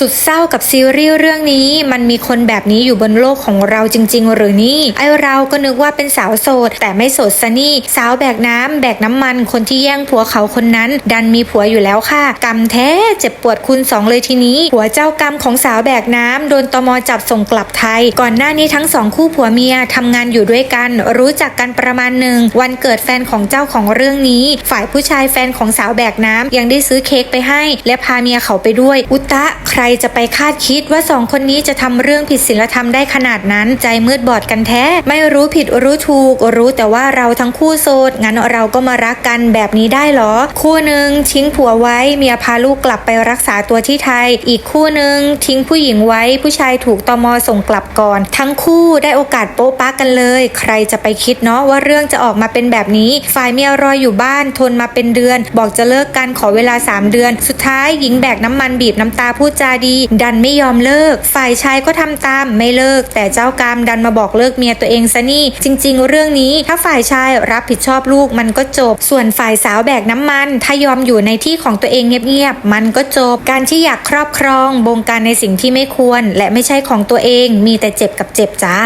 สุดเศร้ากับซีรีส์เรื่องนี้ มันมีคนแบบนี้อยู่บนโลกของเราจริง ๆ หรือนี่ ไอเราก็นึกว่าเป็นสาวโสด แต่ไม่โสดซะนี่ สาวแบกน้ำแบกน้ำมัน คนที่แย่งผัวเขาคนนั้น ดันมีผัวอยู่แล้วค่ะ กรรมแท้เจ็บปวดคูณสองเลยทีนี้ ผัวเจ้ากรรมของสาวแบกน้ำโดนตมจับส่งกลับไทย ก่อนหน้านี้ทั้งสองคู่ผัวเมียทำงานอยู่ด้วยกัน รู้จักกันประมาณหนึ่งวันเกิดแฟนของเจ้าของเรื่องนี้ ฝ่ายผู้ชายแฟนของสาวแบกน้ำยังได้ซื้อเค้กไปให้ และพาเมียเขาไปด้วย อุตะใครจะไปคาดคิดว่าสองคนนี้จะทำเรื่องผิดศีลธรรมได้ขนาดนั้น ใจมืดบอดกันแท้ ไม่รู้ผิดรู้ถูก รู้แต่ว่าเราทั้งคู่โสด งั้นเราก็มารักกันแบบนี้ได้เหรอ คู่หนึ่งทิ้งผัวไว้เมียพาลูกกลับไปรักษาตัวที่ไทย อีกคู่หนึ่งทิ้งผู้หญิงไว้ผู้ชายถูกตมส่งกลับก่อน ทั้งคู่ได้โอกาสโป๊ะปะกันเลย ใครจะไปคิดเนาะว่าเรื่องจะออกมาเป็นแบบนี้ ฝ่ายเมียรออยู่บ้านทนมาเป็นเดือน บอกจะเลิกกันขอเวลา 3 เดือน สุดท้ายหญิงแบกน้ำมันบีบน้ำตาพูดจาดี ดันไม่ยอมเลิก ฝ่ายชายก็ทำตามไม่เลิก แต่เจ้ากรรมดันมาบอกเลิกเมียตัวเองซะนี่ จริง ๆ เรื่องนี้ถ้าฝ่ายชายรับผิดชอบลูกมันก็จบ ส่วนฝ่ายสาวแบกน้ำมัน ถ้ายอมอยู่ในที่ของตัวเองเงียบๆมันก็จบ การที่อยากครอบครอง บงการในสิ่งที่ไม่ควร และไม่ใช่ของตัวเองมีแต่เจ็บกับเจ็บจ้า